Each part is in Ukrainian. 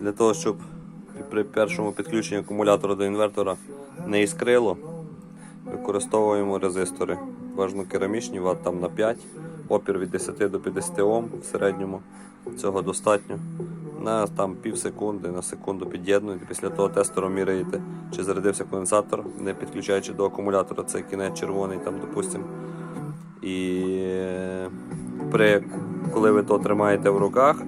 Для того, щоб при першому підключенні акумулятора до інвертора не іскрило, використовуємо резистори. Важно керамічні, ват там на 5, опір від 10 до 50 Ом в середньому. Цього достатньо. На там пів секунди, на секунду під'єднуєте. Після того тестером міряєте, чи зарядився конденсатор, не підключаючи до акумулятора, це кінець червоний, там, допустимо. І е, при, коли ви то тримаєте в руках,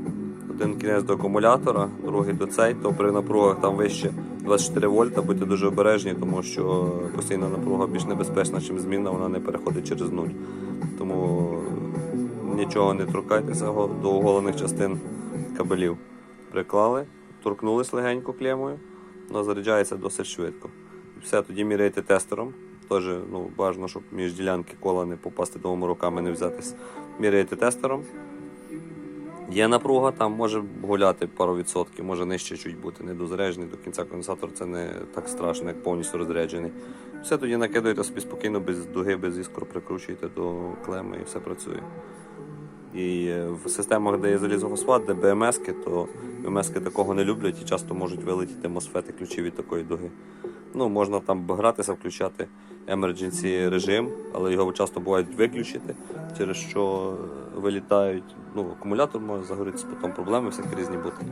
один кінець до акумулятора, другий до цей, то при напругах там вище 24 вольта, будьте дуже обережні, тому що постійна напруга більш небезпечна, ніж змінна, вона не переходить через нуль. Тому нічого не торкайтеся до оголених частин кабелів. Приклали, торкнулись легенько клемою, вона заряджається досить швидко. Все, тоді міряєте тестером. Теж ну, бажано, щоб між ділянки кола не попасти двома руками, не взятись. Міряєте тестером. Є напруга, там може гуляти пару відсотків, може нижче чуть бути, недозаряджений до кінця конденсатор це не так страшно, як повністю розряджений. Все тоді накидуєте собі спокійно, без дуги, без іскор прикручуєте до клеми і все працює. І е, в системах, де є залізофосфат, де БМС, то БМС такого не люблять і часто можуть вилетіти мосфети ключі від такої дуги. Ну, можна там гратися, включати emergency режим, але його часто бувають виключити, через що вилітають. Ну, акумулятор може загорітися, потім проблеми всякі різні бути.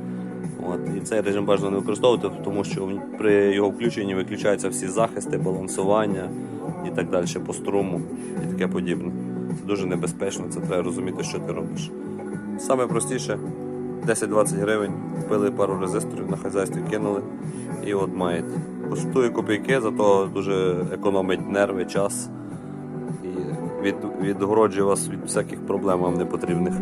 От. І цей режим бажано не використовувати, тому що при його включенні виключаються всі захисти, балансування і так далі по струму і таке подібне. Це дуже небезпечно, це треба розуміти, що ти робиш. Саме простіше 10-20 гривень, купили пару резисторів на хазяйстві, кинули і от маєте. Коштує копійки, зато дуже економить нерви, час і від, відгороджує вас від всяких проблем вам непотрібних.